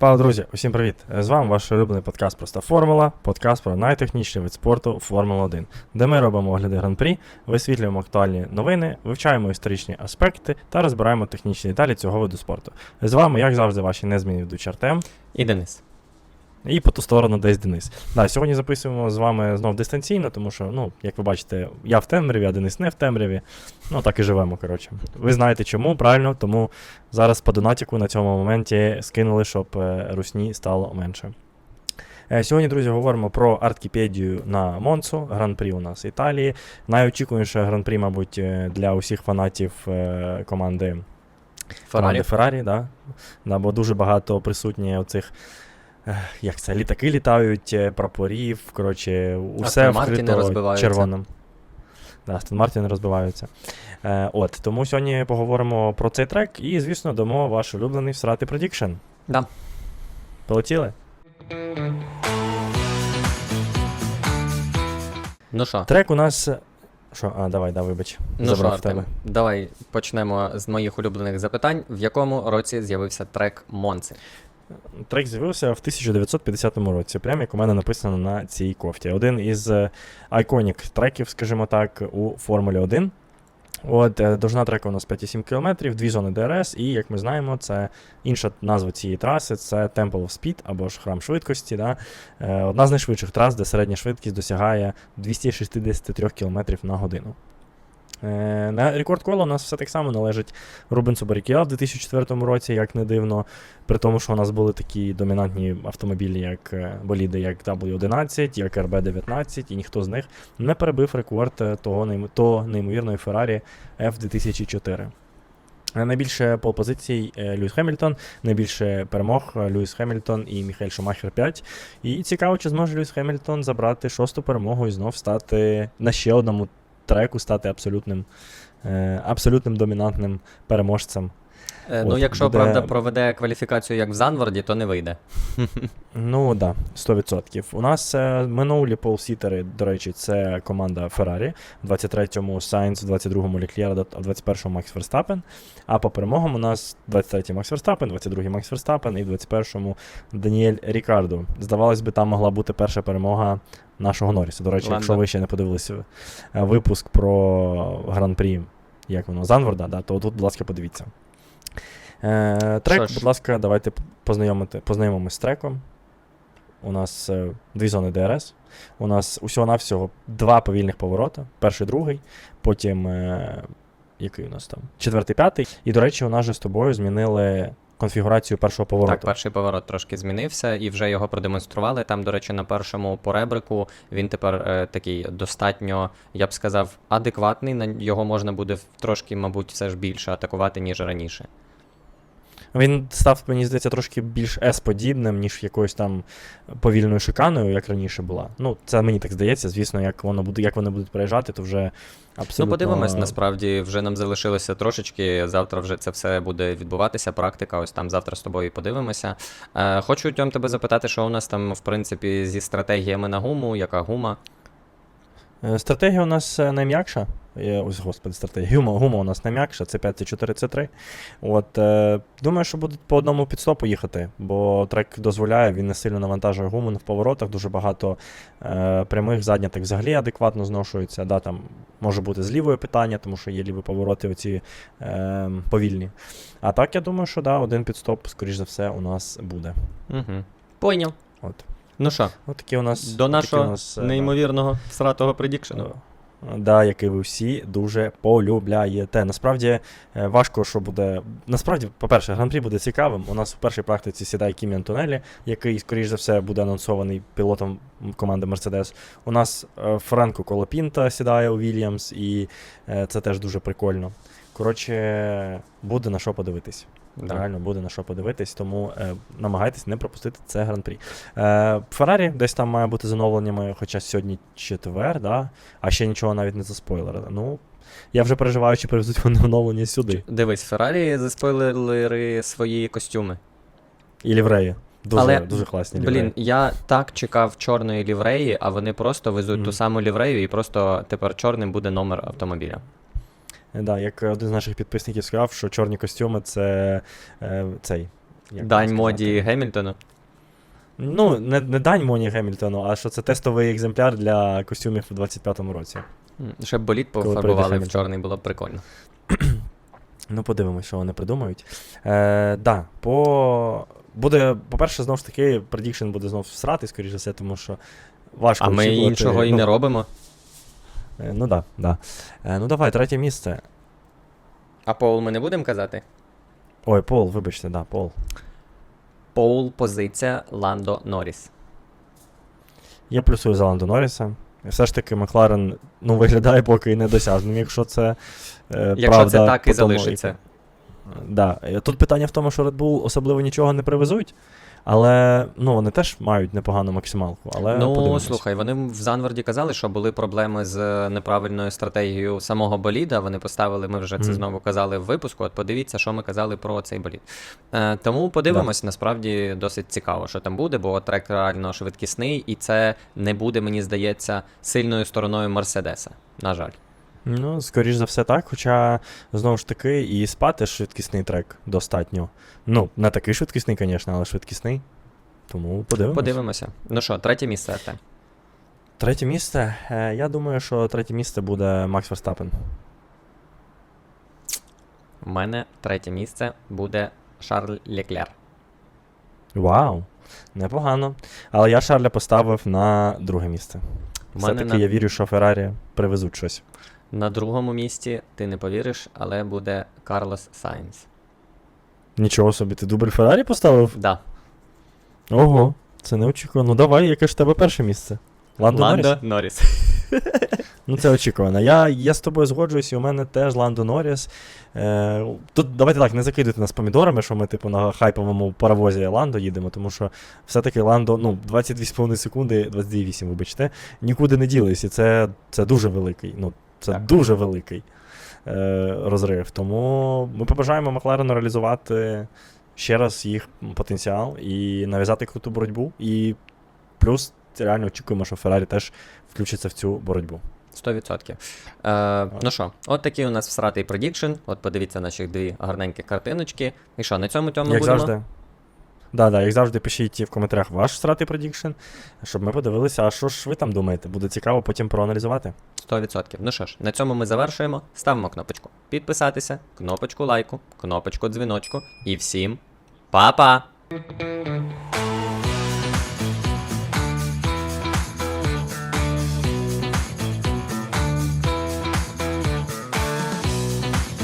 Пане друзі, усім привіт! З вами ваш улюблений подкаст Проста Формула, подкаст про найтехнічний вид спорту Формула 1, де ми робимо огляди гран-прі, висвітлюємо актуальні новини, вивчаємо історичні аспекти та розбираємо технічні деталі цього виду спорту. З вами, як завжди, ваші незмінні ведучі Артем І Денис. І по ту сторону десь Денис. Да, сьогодні записуємо з вами знов дистанційно, тому що, ну, як ви бачите, я в темряві, а Денис не в темряві. Ну, так і живемо, коротше. Ви знаєте чому, правильно, тому зараз по донатіку на цьому моменті скинули, щоб е, русні стало менше. Е, Сьогодні, друзі, говоримо про арткіпедію на Монцу, гран-прі у нас Італії. Найочікуваніше гран-прі, мабуть, е, для усіх фанатів команди команди Феррарі, да? Да, бо дуже багато присутні оцих. Як це, літаки літають, е, прапорів, коротше, усе вкрито розбиваються. червоним. Да, Астон Мартіни розбиваються. Е, от, тому сьогодні поговоримо про цей трек і, звісно, дамо ваш улюблений всрати Prediction. Да. Полетіли? Ну що, Трек у нас. Що? А, давай, да, вибач. ну забрав Артем, тебе. давай почнемо з моїх улюблених запитань. В якому році з'явився трек Монци? Трек з'явився в 1950 році, прямо як у мене написано на цій кофті. Один із е, айконік треків, скажімо так, у Формулі 1. От, е, довжина треку у нас 5,7 км, дві зони ДРС, і, як ми знаємо, це інша назва цієї траси це Temple of Speed або ж храм швидкості. Да? Е, Одна з найшвидших трас, де середня швидкість досягає 263 км на годину. Е, На рекорд кола у нас все так само належить Рубенсу Барікіа в 2004 році, як не дивно. При тому, що у нас були такі домінантні автомобілі, як е, боліди, як W11, як RB19, і ніхто з них не перебив рекорд е, того, того неймовірної Ferrari F2004. Е, Найбільше полпозицій Льюіс Хемільтон, найбільше перемог Льюіс Хемільтон і Міхель Шумахер 5. І цікаво, чи зможе Льюіс Хемільтон забрати шосту перемогу і знов стати на ще одному треку, стати абсолютним, е, абсолютним домінантним переможцем. Е, ну, От, якщо буде- правда проведе кваліфікацію як в Занварді, то не вийде. Ну так, да, 100%. У нас е, минулі полсітери, до речі, це команда. В 23-му Сайнс, в 22-му Leclerc, а в 21-му Макс Верстапен. А по перемогам у нас 23-й Макс Верстапен, 22-й Макс Верстапен і в 21-му Даніель Рікардо. Здавалось би, там могла бути перша перемога нашого Норріса. До речі, Ландо. якщо ви ще не подивилися е, випуск про гран-прі, як воно, Занворда, да, то тут, будь ласка, подивіться. Е, трек, ж. будь ласка, давайте познайомити, познайомимось з треком. У нас е, дві зони ДРС. У нас усього-навсього два повільних поворота. Перший, другий, потім. Е, який у нас там? Четвертий, п'ятий. І, до речі, у нас же з тобою змінили конфігурацію першого повороту. Так, перший поворот трошки змінився, і вже його продемонстрували. Там, до речі, на першому поребрику він тепер е, такий достатньо, я б сказав, адекватний. На його можна буде трошки, мабуть, все ж більше атакувати, ніж раніше. Він став, мені здається, трошки більш S-подібним, ніж якоюсь там повільною шиканою, як раніше була. Ну, це мені так здається. Звісно, як воно буде, як вони будуть переїжджати, то вже абсолютно. Ну, подивимось, насправді вже нам залишилося трошечки. Завтра вже це все буде відбуватися. Практика, ось там завтра з тобою подивимося. Е, хочу Тьом тебе запитати, що у нас там, в принципі, зі стратегіями на гуму, яка гума. Е, Стратегія у нас е, найм'якша. Ось, господи, стратегія. Гума, гума у нас найм'якша, це 5, це 4, це 3. От, е, думаю, що будуть по одному підстопу їхати, бо трек дозволяє, він не сильно навантажує гуму в поворотах, дуже багато е, прямих заднятих взагалі адекватно зношується. Да, там може бути з лівою питання, тому що є ліві повороти оці е, повільні. А так, я думаю, що да, один підстоп, скоріш за все, у нас буде. Угу. Пойняв. От. Ну що, От такі у нас. до у нашого нас, е, да. неймовірного сратого предікшену. Е, Да, який ви всі дуже полюбляєте. Насправді е, важко, що буде. Насправді, по-перше, гран-прі буде цікавим. У нас в першій практиці сідає Кімі Антонелі, який, скоріш за все, буде анонсований пілотом команди Mercedes. У нас Френко Колопінта сідає у Вільямс, і це теж дуже прикольно. Коротше, буде на що подивитись. Да. Реально буде на що подивитись, тому е, намагайтесь не пропустити це гран-прі. Е, Феррарі десь там має бути з оновленнями, хоча сьогодні четвер, да? а ще нічого навіть не заспойлерили. Ну, я вже переживаю, чи привезуть вони оновлення сюди. Дивись, Феррарі заспойлери свої костюми. І лівреї. Дуже, Але, дуже класні Блін, я так чекав чорної лівреї, а вони просто везуть Мгм. ту саму ліврею, і просто тепер чорним буде номер автомобіля. Да, як один з наших підписників сказав, що чорні костюми це е, цей як Дань моді? Гемільтону. Ну, не, не дань Моні Гемільтону, а що це тестовий екземпляр для костюмів у 25-му році. М, Щоб боліт пофарбували в чорний, було б прикольно. Ну, подивимось, що вони придумають. Е, да, по... Буде, по-перше, знову ж таки, предікшн буде знов всрати, скоріш за все, тому що важко. А ми очікувати, іншого і ну, не робимо. Е, Ну да, да. Е, ну давай, третє місце. А Поул ми не будемо казати? Ой, Пол, вибачте, да, Пол. Поул позиція Ландо Норріс. Я плюсую за Ландо Норріса. Все ж таки, Макларен ну, виглядає поки недосяжним, якщо це. Е, Якщо правда, це так і тому, залишиться. як- Да. Тут питання в тому, що Red Bull особливо нічого не привезуть, але ну, вони теж мають непогану максималку. Але Ну, подивимось. слухай, вони в Занварді казали, що були проблеми з неправильною стратегією самого боліда. Вони поставили, ми вже це Мгм. знову казали в випуску. От подивіться, що ми казали про цей болід. Е, тому подивимось, насправді досить цікаво, що там буде, бо трек реально швидкісний, і це не буде, мені здається, сильною стороною Мерседеса. На жаль. Ну, скоріш за все так, хоча, знову ж таки, і спати швидкісний трек достатньо. Ну, не такий швидкісний, звісно, але швидкісний. Тому подивимось. Подивимося. Ну що, третє місце, Артем. Третє місце. Е, я думаю, що третє місце буде Макс Верстапен. У мене третє місце буде Шарль Леклер. Вау! Непогано. Але я Шарля поставив на друге місце. Все-таки на, я вірю, що Феррарі привезуть щось. на другому місці, ти не повіриш, але буде Карлос Сайнс. Нічого собі, ти дубль Феррарі поставив? Да. Ого, це неочікувано. Ну давай, яке ж тебе перше місце? Ландо, Норріс? Норріс. Ну, це очікувано. Я, я з тобою згоджуюсь, і у мене теж Ландо Норріс. Е, тут давайте так, не закидуйте нас помідорами, що ми, типу, на хайповому паровозі Ландо їдемо, тому що все-таки Ландо, ну, 22,5 секунди, 22,8, вибачте, нікуди не ділись, і це, це дуже великий. Ну, це Так. дуже великий е, розрив. Тому ми побажаємо Макларену реалізувати ще раз їх потенціал і нав'язати круту боротьбу. І плюс реально очікуємо, що Феррарі теж включиться в цю боротьбу. 100%. Е, ну що, от такий у нас всратий предікшн. От подивіться наші дві гарненькі картиночки. І що, на цьому тому як будемо? завжди. Да, да, як завжди, пишіть в коментарях ваш стратий предікшн, щоб ми подивилися, а що ж ви там думаєте. Буде цікаво потім проаналізувати. 100%. Ну що ж, на цьому ми завершуємо. Ставимо кнопочку підписатися, кнопочку лайку, кнопочку дзвіночку. І всім па-па!